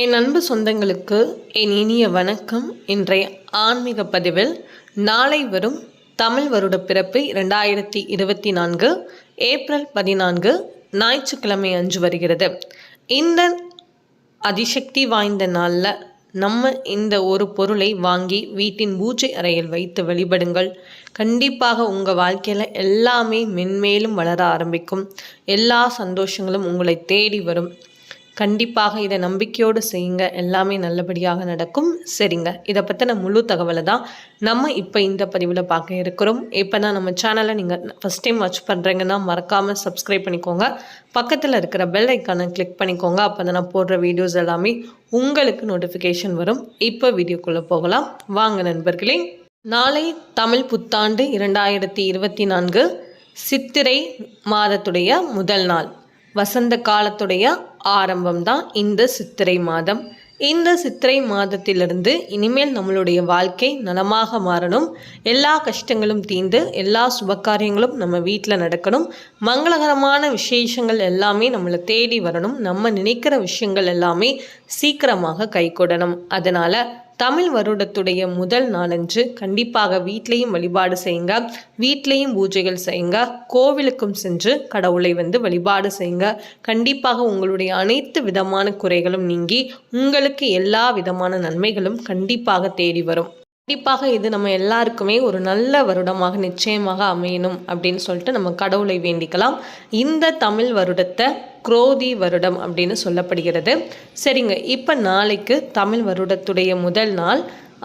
என் அன்பு சொந்தங்களுக்கு என் இனிய வணக்கம். இன்றைய ஆன்மீக பதிவில் நாளை வரும் தமிழ் வருட பிறப்பு இரண்டாயிரத்தி இருபத்தி நான்கு ஏப்ரல் பதினான்கு ஞாயிற்றுக்கிழமை அன்று வருகிறது. இந்த அதிசக்தி வாய்ந்த நாளில் நம்ம இந்த ஒரு பொருளை வாங்கி வீட்டின் பூஜை அறையில் வைத்து வழிபடுங்கள். கண்டிப்பாக உங்கள் வாழ்க்கையில் எல்லாமே மென்மேலும் வளர ஆரம்பிக்கும். எல்லா சந்தோஷங்களும் உங்களை தேடி வரும். கண்டிப்பாக இதை நம்பிக்கையோடு செய்யுங்க. எல்லாமே நல்லபடியாக நடக்கும். சரிங்க. இதை பற்றின முழு தகவலை தான் நம்ம இப்போ இந்த பதிவில் பார்க்க இருக்கிறோம். இப்போ தான் நம்ம சேனலை நீங்கள் ஃபஸ்ட் டைம் வாட்ச் பண்ணுறீங்கன்னா மறக்காமல் சப்ஸ்கிரைப் பண்ணிக்கோங்க. பக்கத்தில் இருக்கிற பெல் ஐக்கானை கிளிக் பண்ணிக்கோங்க. அப்போ தான் நான் போடுற வீடியோஸ் எல்லாமே உங்களுக்கு நோட்டிஃபிகேஷன் வரும். இப்போ வீடியோக்குள்ளே போகலாம். வாங்க நண்பர்களே. நாளை தமிழ் புத்தாண்டு இரண்டாயிரத்தி இருபத்தி நான்கு. சித்திரை மாதத்துடைய முதல் நாள். வசந்த காலத்துடைய ஆரம்பம் தான் இந்த சித்திரை மாதம். இந்த சித்திரை மாதத்திலிருந்து இனிமேல் நம்மளுடைய வாழ்க்கை நலமாக மாறணும். எல்லா கஷ்டங்களும் தீர்ந்து எல்லா சுபகாரியங்களும் நம்ம வீட்டில் நடக்கணும். மங்களகரமான விசேஷங்கள் எல்லாமே நம்மளை தேடி வரணும். நம்ம நினைக்கிற விஷயங்கள் எல்லாமே சீக்கிரமாக கை அதனால் தமிழ் வருடத்துடைய முதல் நாளன்று கண்டிப்பாக வீட்லேயும் வழிபாடு செய்யுங்க. வீட்லேயும் பூஜைகள் செய்யுங்க. கோவிலுக்கும் சென்று கடவுளை வந்து வழிபாடு செய்யுங்க. கண்டிப்பாக உங்களுடைய அனைத்து விதமான குறைகளும் நீங்கி உங்களுக்கு எல்லா விதமான நன்மைகளும் கண்டிப்பாக தேடி வரும். கண்டிப்பாக இது நம்ம எல்லாருக்குமே ஒரு நல்ல வருடமாக நிச்சயமாக அமையணும் அப்படின்னு சொல்லிட்டு நம்ம கடவுளை வேண்டிக்கலாம். இந்த தமிழ் வருடத்தை குரோதி வருடம் அப்படின்னு சொல்லப்படுகிறது. சரிங்க இப்போ நாளைக்கு தமிழ் வருடத்துடைய முதல் நாள்.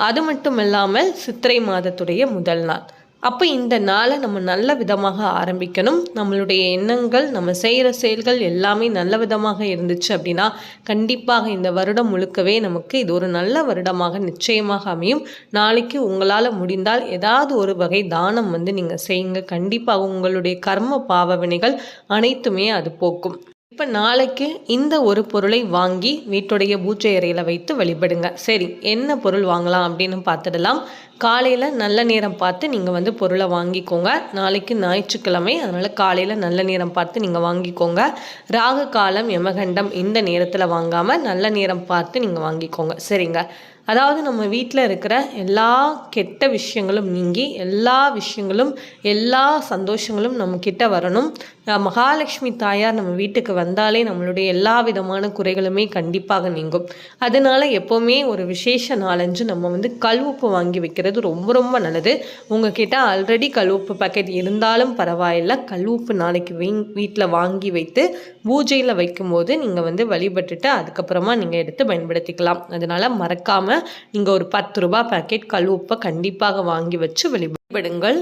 அது மட்டும் இல்லாமல் சித்திரை மாதத்துடைய முதல் நாள். அப்போ இந்த நாளை நம்ம நல்ல விதமாக ஆரம்பிக்கணும். நம்மளுடைய எண்ணங்கள் நம்ம செய்கிற செயல்கள் எல்லாமே நல்ல விதமாக இருந்துச்சு அப்படின்னா கண்டிப்பாக இந்த வருடம் முழுக்கவே நமக்கு இது ஒரு நல்ல வருடமாக நிச்சயமாக அமையும். நாளைக்கு உங்களால் முடிந்தால் ஏதாவது ஒரு வகை தானம் வந்து நீங்கள் செய்யுங்க. கண்டிப்பாக உங்களுடைய கர்ம பாவ வினைகள் அனைத்துமே அது போக்கும். இப்போ நாளைக்கு இந்த ஒரு பொருளை வாங்கி வீட்டுடைய பூஜை அறையில் வைத்து வழிபடுங்க. சரி என்ன பொருள் வாங்கலாம் அப்படின்னு பார்த்துடலாம். காலையில் நல்ல நேரம் பார்த்து நீங்கள் வந்து பொருளை வாங்கிக்கோங்க. நாளைக்கு ஞாயிற்றுக்கிழமை அதனால் காலையில் நல்ல நேரம் பார்த்து நீங்கள் வாங்கிக்கோங்க. ராகு காலம் யமகண்டம் இந்த நேரத்தில் வாங்காமல் நல்ல நேரம் பார்த்து நீங்கள் வாங்கிக்கோங்க. சரிங்க. அதாவது நம்ம வீட்டில் இருக்கிற எல்லா கெட்ட விஷயங்களும் நீங்கி எல்லா விஷயங்களும் எல்லா சந்தோஷங்களும் நம்மக்கிட்ட வரணும். மகாலட்சுமி தாயார் நம்ம வீட்டுக்கு வந்தாலே நம்மளுடைய எல்லா விதமான குறைகளுமே கண்டிப்பாக நீங்கும். அதனால எப்போவுமே ஒரு விசேஷ நாளஞ்சு நம்ம வந்து கல்வுப்பு வாங்கி வைக்கிறது ரொம்ப ரொம்ப நல்லது. உங்ககிட்ட ஆல்ரெடி கல்வுப்பு பாக்கெட் இருந்தாலும் பரவாயில்ல. கல்வுப்பு நாளைக்கு வீட்டில் வாங்கி வைத்து பூஜையில் வைக்கும்போது நீங்கள் வந்து வழிபட்டுட்டு அதுக்கப்புறமா நீங்கள் எடுத்து பயன்படுத்திக்கலாம். அதனால் மறக்காமல் நீங்கள் ஒரு பத்து ரூபா பேக்கெட் கல் உப்பை கண்டிப்பாக வாங்கி வச்சு வழிபடுங்கள்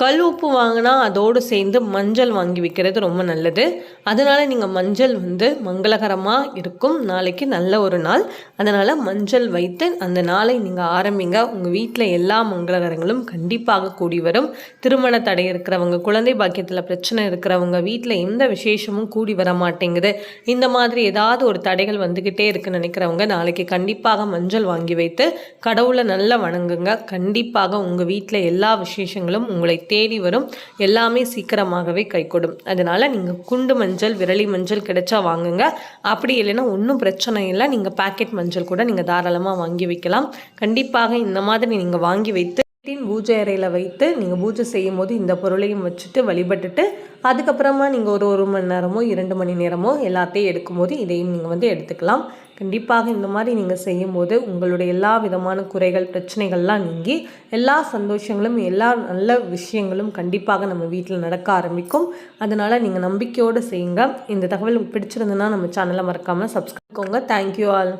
கல் உப்பு வாங்கினா அதோடு சேர்ந்து மஞ்சள் வாங்கி வைக்கிறது ரொம்ப நல்லது. அதனால் நீங்கள் மஞ்சள் வந்து மங்களகரமாக இருக்கும். நாளைக்கு நல்ல ஒரு நாள். அதனால் மஞ்சள் வைத்து அந்த நாளை நீங்கள் ஆரம்பிங்க. உங்கள் வீட்டில் எல்லா மங்களகரங்களும் கண்டிப்பாக கூடி வரும். திருமண தடை இருக்கிறவங்க குழந்தை பாக்கியத்தில் பிரச்சனை இருக்கிறவங்க வீட்டில் எந்த விசேஷமும் கூடி வர மாட்டேங்குது. இந்த மாதிரி ஏதாவது ஒரு தடைகள் வந்துக்கிட்டே இருக்குன்னு நினைக்கிறவங்க நாளைக்கு கண்டிப்பாக மஞ்சள் வாங்கி வைத்து கடவுளை நல்லா வணங்குங்க. கண்டிப்பாக உங்கள் வீட்டில் எல்லா விசேஷங்களும் உங்களை தேடி வரும். எல்லாமே சீக்கிரமாகவே கைகொடும். அதனால் நீங்கள் குண்டு மஞ்சள் விரலி மஞ்சள் கிடைச்சா வாங்குங்க. அப்படி இல்லைன்னா ஒன்றும் பிரச்சனை இல்லை. நீங்கள் பேக்கெட் மஞ்சள் கூட நீங்கள் தாராளமாக வாங்கி வைக்கலாம். கண்டிப்பாக இந்த மாதிரி நீங்கள் வாங்கி வைத்து பூஜை அறையில் வைத்து நீங்கள் பூஜை செய்யும் போது இந்த பொருளையும் வச்சுட்டு வழிபட்டுட்டு அதுக்கப்புறமா நீங்கள் ஒரு ஒரு மணி நேரமோ இரண்டு மணி நேரமோ எல்லாத்தையும் எடுக்கும்போது இதையும் நீங்கள் வந்து எடுத்துக்கலாம். கண்டிப்பாக இந்த மாதிரி நீங்கள் செய்யும்போது உங்களுடைய எல்லா விதமான குறைகள் பிரச்சனைகள்லாம் நீங்கி எல்லா சந்தோஷங்களும் எல்லா நல்ல விஷயங்களும் கண்டிப்பாக நம்ம வீட்டில் நடக்க ஆரம்பிக்கும். அதனால் நீங்கள் நம்பிக்கையோடு செய்யுங்க. இந்த தகவல் பிடிச்சிருந்ததுன்னா நம்ம சேனலை மறக்காமல் சப்ஸ்கிரைப் பண்ணிக்கோங்க. Thank you all